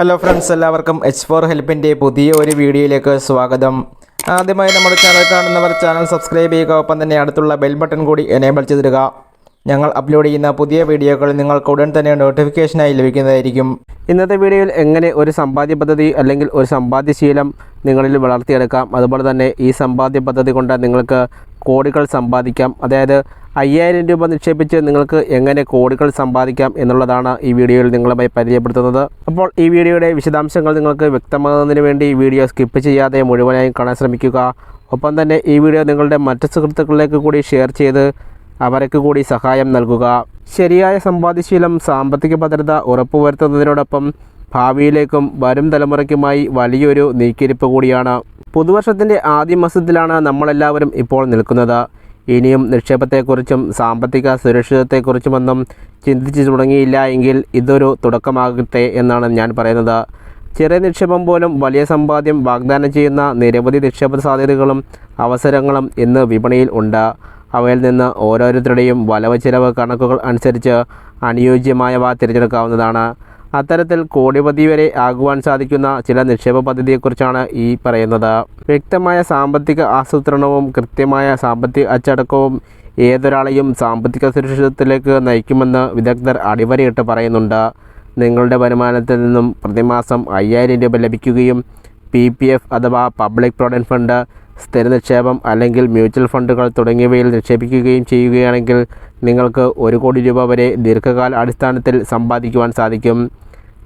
Hello friends എല്ലാവർക്കും H four ഹെൽപ്പിന്റെ പുതിയ ഒരു വീഡിയോയിലേക്ക് സ്വാഗതം. ആദ്യമായി നമ്മുടെ ചാനൽ കാണുന്നവർ ചാനൽ സബ്സ്ക്രൈബ് ചെയ്യുക ഒപ്പം തന്നെ അടുത്തുള്ള ബെൽ ബട്ടൺ കൂടി എനേബിൾ ചെയ്തിടുക. ഞങ്ങൾ അപ്ലോഡ് ചെയ്യുന്ന പുതിയ വീഡിയോകൾ നിങ്ങൾക്ക് ഉടൻ തന്നെ നോട്ടിഫിക്കേഷനായി ലഭിക്കുന്നതായിരിക്കും. ഇന്നത്തെ വീഡിയോയിൽ എങ്ങനെ ഒരു സമ്പാദ്യ പദ്ധതി അല്ലെങ്കിൽ ഒരു സമ്പാദ്യശീലം നിങ്ങളിൽ വളർത്തിയെടുക്കാം? അതുപോലെ തന്നെ ഈ സമ്പാദ്യ പദ്ധതി കൊണ്ട് നിങ്ങൾക്ക് കോടികൾ സമ്പാദിക്കാം. അതായത് അയ്യായിരം രൂപ നിക്ഷേപിച്ച് നിങ്ങൾക്ക് എങ്ങനെ കോടികൾ സമ്പാദിക്കാം എന്നുള്ളതാണ് ഈ വീഡിയോയിൽ നിങ്ങളുമായി പരിചയപ്പെടുത്തുന്നത്. അപ്പോൾ ഈ വീഡിയോയുടെ വിശദാംശങ്ങൾ നിങ്ങൾക്ക് വ്യക്തമാകുന്നതിന് വേണ്ടി ഈ വീഡിയോ സ്കിപ്പ് ചെയ്യാതെ മുഴുവനായും കാണാൻ ശ്രമിക്കുക. ഒപ്പം തന്നെ ഈ വീഡിയോ നിങ്ങളുടെ മറ്റ് സുഹൃത്തുക്കളിലേക്ക് കൂടി ഷെയർ ചെയ്ത് അവർക്ക് കൂടി സഹായം നൽകുക. ശരിയായ സമ്പാദ്യശീലം സാമ്പത്തിക ഭദ്രത ഉറപ്പുവരുത്തുന്നതിനോടൊപ്പം ഭാവിയിലേക്കും വരും തലമുറയ്ക്കുമായി വലിയൊരു നീക്കിരിപ്പ് കൂടിയാണ്. പുതുവർഷത്തിന്റെ ആദ്യ മാസത്തിലാണ് നമ്മളെല്ലാവരും ഇപ്പോൾ നിൽക്കുന്നത്. ഇനിയും നിക്ഷേപത്തെക്കുറിച്ചും സാമ്പത്തിക സുരക്ഷിതത്വത്തെക്കുറിച്ചുമൊന്നും ചിന്തിച്ചു തുടങ്ങിയില്ല എങ്കിൽ ഇതൊരു തുടക്കമാകട്ടെ എന്നാണ് ഞാൻ പറയുന്നത്. ചെറിയ നിക്ഷേപം പോലും വലിയ സമ്പാദ്യം വാഗ്ദാനം ചെയ്യുന്ന നിരവധി നിക്ഷേപ സാധ്യതകളും അവസരങ്ങളും ഇന്ന് വിപണിയിൽ ഉണ്ട്. അവയിൽ നിന്ന് ഓരോരുത്തരുടെയും വലവ് ചിലവ് കണക്കുകൾ അനുസരിച്ച് അനുയോജ്യമായവ തിരഞ്ഞെടുക്കാവുന്നതാണ്. അത്തരത്തിൽ കോടിപതി വരെ ആകുവാൻ സാധിക്കുന്ന ചില നിക്ഷേപ പദ്ധതിയെക്കുറിച്ചാണ് ഈ പറയുന്നത്. വ്യക്തമായ സാമ്പത്തിക ആസൂത്രണവും കൃത്യമായ സാമ്പത്തിക അച്ചടക്കവും ഏതൊരാളെയും സാമ്പത്തിക സുരക്ഷിതത്വത്തിലേക്ക് നയിക്കുമെന്ന് വിദഗ്ധർ അടിവരയിട്ട് പറയുന്നുണ്ട്. നിങ്ങളുടെ വരുമാനത്തിൽ നിന്നും പ്രതിമാസം അയ്യായിരം രൂപ ലഭിക്കുകയും പി പി എഫ് അഥവാ പബ്ലിക് പ്രൊവിഡന്റ് ഫണ്ട് സ്ഥിര നിക്ഷേപം അല്ലെങ്കിൽ മ്യൂച്വൽ ഫണ്ടുകൾ തുടങ്ങിയവയിൽ നിക്ഷേപിക്കുകയും ചെയ്യുകയാണെങ്കിൽ നിങ്ങൾക്ക് ഒരു കോടി രൂപ വരെ ദീർഘകാല അടിസ്ഥാനത്തിൽ സമ്പാദിക്കുവാൻ സാധിക്കും.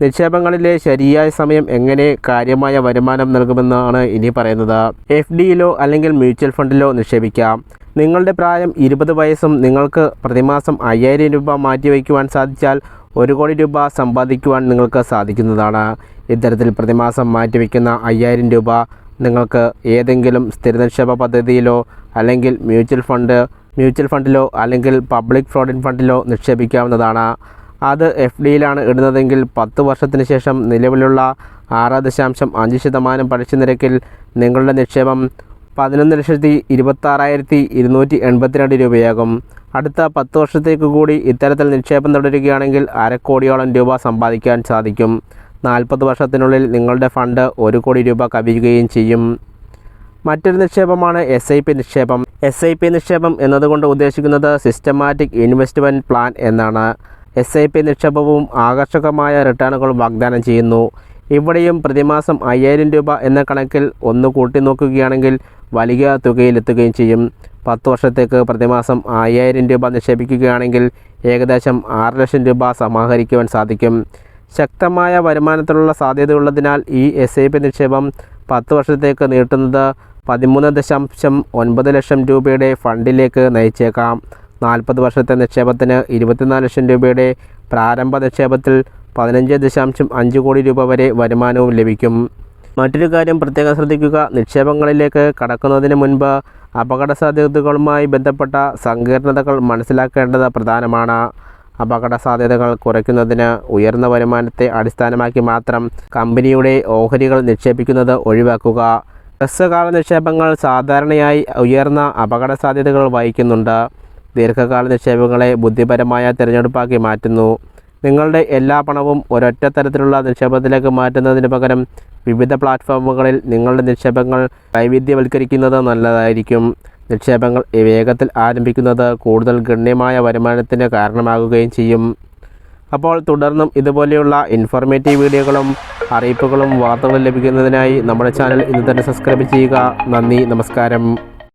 നിക്ഷേപങ്ങളിലെ ശരിയായ സമയം എങ്ങനെ കാര്യമായ വരുമാനം നൽകുമെന്നാണ് ഇനി പറയുന്നത്. എഫ് ഡിയിലോ അല്ലെങ്കിൽ മ്യൂച്വൽ ഫണ്ടിലോ നിക്ഷേപിക്കാം. നിങ്ങളുടെ പ്രായം ഇരുപത് വയസ്സും നിങ്ങൾക്ക് പ്രതിമാസം അയ്യായിരം രൂപ മാറ്റിവെക്കുവാൻ സാധിച്ചാൽ ഒരു കോടി രൂപ സമ്പാദിക്കുവാൻ നിങ്ങൾക്ക് സാധിക്കുന്നതാണ്. ഇത്തരത്തിൽ പ്രതിമാസം മാറ്റിവെക്കുന്ന അയ്യായിരം രൂപ നിങ്ങൾക്ക് ഏതെങ്കിലും സ്ഥിര നിക്ഷേപ പദ്ധതിയിലോ അല്ലെങ്കിൽ മ്യൂച്വൽ ഫണ്ട് മ്യൂച്വൽ ഫണ്ടിലോ അല്ലെങ്കിൽ പബ്ലിക് പ്രോവിഡന്റ് ഫണ്ടിലോ നിക്ഷേപിക്കാവുന്നതാണ്. അത് എഫ് ഡിയിലാണ് ഇടുന്നതെങ്കിൽ പത്ത് വർഷത്തിന് ശേഷം നിലവിലുള്ള ആറ് ദശാംശം അഞ്ച് ശതമാനം പലിശ നിരക്കിൽ നിങ്ങളുടെ നിക്ഷേപം പതിനൊന്ന് ലക്ഷത്തി ഇരുപത്താറായിരത്തി ഇരുന്നൂറ്റി എൺപത്തിരണ്ട് രൂപയാകും. അടുത്ത പത്ത് വർഷത്തേക്ക് കൂടി ഇത്തരത്തിൽ നിക്ഷേപം തുടരുകയാണെങ്കിൽ അരക്കോടിയോളം രൂപ സമ്പാദിക്കാൻ സാധിക്കും. നാൽപ്പത് വർഷത്തിനുള്ളിൽ നിങ്ങളുടെ ഫണ്ട് ഒരു കോടി രൂപ കവിയുകയും ചെയ്യും. മറ്റൊരു നിക്ഷേപമാണ് എസ് ഐ പി നിക്ഷേപം. എസ് ഐ പി നിക്ഷേപം എന്നതുകൊണ്ട് ഉദ്ദേശിക്കുന്നത് സിസ്റ്റമാറ്റിക് ഇൻവെസ്റ്റ്മെന്റ് പ്ലാൻ എന്നാണ്. എസ് ഐ പി നിക്ഷേപവും ആകർഷകമായ റിട്ടേണുകളും വാഗ്ദാനം ചെയ്യുന്നു. ഇവിടെയും പ്രതിമാസം അയ്യായിരം രൂപ എന്ന കണക്കിൽ ഒന്ന് കൂട്ടി നോക്കുകയാണെങ്കിൽ വലിയ തുകയിലെത്തുകയും ചെയ്യും. പത്ത് വർഷത്തേക്ക് പ്രതിമാസം അയ്യായിരം രൂപ നിക്ഷേപിക്കുകയാണെങ്കിൽ ഏകദേശം ആറ് ലക്ഷം രൂപ സമാഹരിക്കുവാൻ സാധിക്കും. ശക്തമായ വരുമാനത്തിലുള്ള സാധ്യതയുള്ളതിനാൽ ഈ എസ് ഐ പി നിക്ഷേപം പത്ത് വർഷത്തേക്ക് നീട്ടുന്നത് പതിമൂന്ന് ദശാംശം ഒൻപത് ലക്ഷം രൂപയുടെ ഫണ്ടിലേക്ക് നയിച്ചേക്കാം. നാൽപ്പത് വർഷത്തെ നിക്ഷേപത്തിന് ഇരുപത്തിനാല് ലക്ഷം രൂപയുടെ പ്രാരംഭ നിക്ഷേപത്തിൽ പതിനഞ്ച് ദശാംശം അഞ്ച് കോടി രൂപ വരെ വരുമാനവും ലഭിക്കും. മറ്റൊരു കാര്യം പ്രത്യേകം ശ്രദ്ധിക്കുക. നിക്ഷേപങ്ങളിലേക്ക് കടക്കുന്നതിന് മുൻപ് അപകട സാധ്യതകളുമായി ബന്ധപ്പെട്ട സങ്കീർണതകൾ മനസ്സിലാക്കേണ്ടത് പ്രധാനമാണ്. അപകട സാധ്യതകൾ കുറയ്ക്കുന്നതിന് ഉയർന്ന വരുമാനത്തെ അടിസ്ഥാനമാക്കി മാത്രം കമ്പനിയുടെ ഓഹരികൾ നിക്ഷേപിക്കുന്നത് ഒഴിവാക്കുക. ഹ്രസ്വകാല നിക്ഷേപങ്ങൾ സാധാരണയായി ഉയർന്ന അപകട സാധ്യതകൾ വഹിക്കുന്നുണ്ട്. ദീർഘകാല നിക്ഷേപങ്ങളെ ബുദ്ധിപരമായ തിരഞ്ഞെടുപ്പാക്കി മാറ്റുന്നു. നിങ്ങളുടെ എല്ലാ പണവും ഒരൊറ്റ തരത്തിലുള്ള നിക്ഷേപത്തിലേക്ക് മാറ്റുന്നതിന് പകരം വിവിധ പ്ലാറ്റ്ഫോമുകളിൽ നിങ്ങളുടെ നിക്ഷേപങ്ങൾ വൈവിധ്യവൽക്കരിക്കുന്നത് നല്ലതായിരിക്കും. നിക്ഷേപങ്ങൾ വേഗത്തിൽ ആരംഭിക്കുന്നത് കൂടുതൽ ഗണ്യമായ വരുമാനത്തിന് കാരണമാകുകയും ചെയ്യും. അപ്പോൾ തുടർന്നും ഇതുപോലെയുള്ള ഇൻഫോർമേറ്റീവ് വീഡിയോകളും അറിയിപ്പുകളും വാർത്തകളും ലഭിക്കുന്നതിനായി നമ്മുടെ ചാനൽ ഇന്ന് തന്നെ സബ്സ്ക്രൈബ് ചെയ്യുക. നന്ദി നമസ്കാരം.